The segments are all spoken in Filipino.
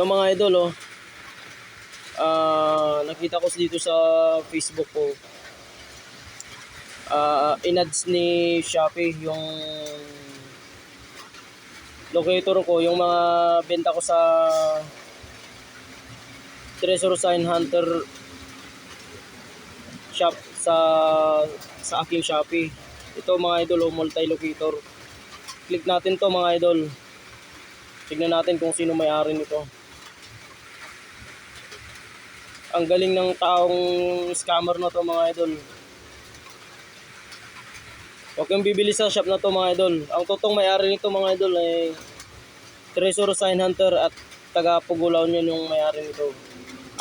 Ito mga idol, oh. Ah, nakita ko dito sa Facebook ko. Ah, inads ni Shopee yung locator ko, yung mga benta ko sa Treasure Sign Hunter shop sa sa aking Shopee. Ito mga idol, oh, multi-locator. Click natin to mga idol. Tignan natin kung sino may-ari nito. Ang galing ng taong scammer na to mga idol. Huwag kang bibili sa shop na to mga idol. Ang totoong may-ari nito mga idol ay Treasure Sign Hunter at taga Pugulaw niyan yung may-ari nito.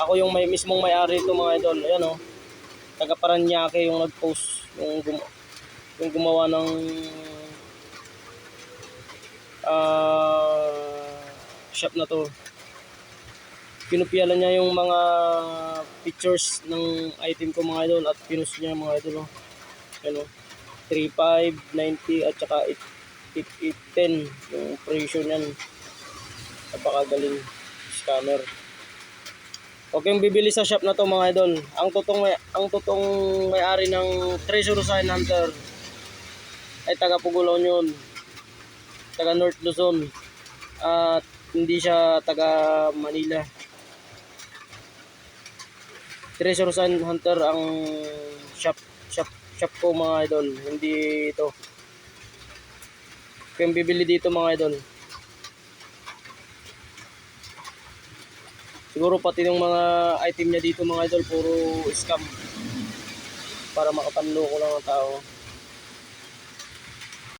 Ako yung may mismong may-ari nito mga idol. Ayan oh. Taga Paranaque yung nag-post yung, gum yung gumawa ng ah shop na to pinupyalan niya yung mga pictures ng item ko mga idol at pinost niya mga idol oh. ano 35, 90 at saka 8, 8, 10 yung presyo niyan napakagaling Huwag kayong bibili sa shop na to mga idol. Ang totong may, ang totong may-ari ng Treasure Sign Hunter ay taga Pugulaw yun. Taga North Luzon. At hindi siya taga Manila. Treasure Sign Hunter ang shop shop shop ko mga idol. Hindi ito. Kung bibili dito mga idol. Siguro pati yung mga item niya dito mga idol puro scam para makapanloko lang ang tao.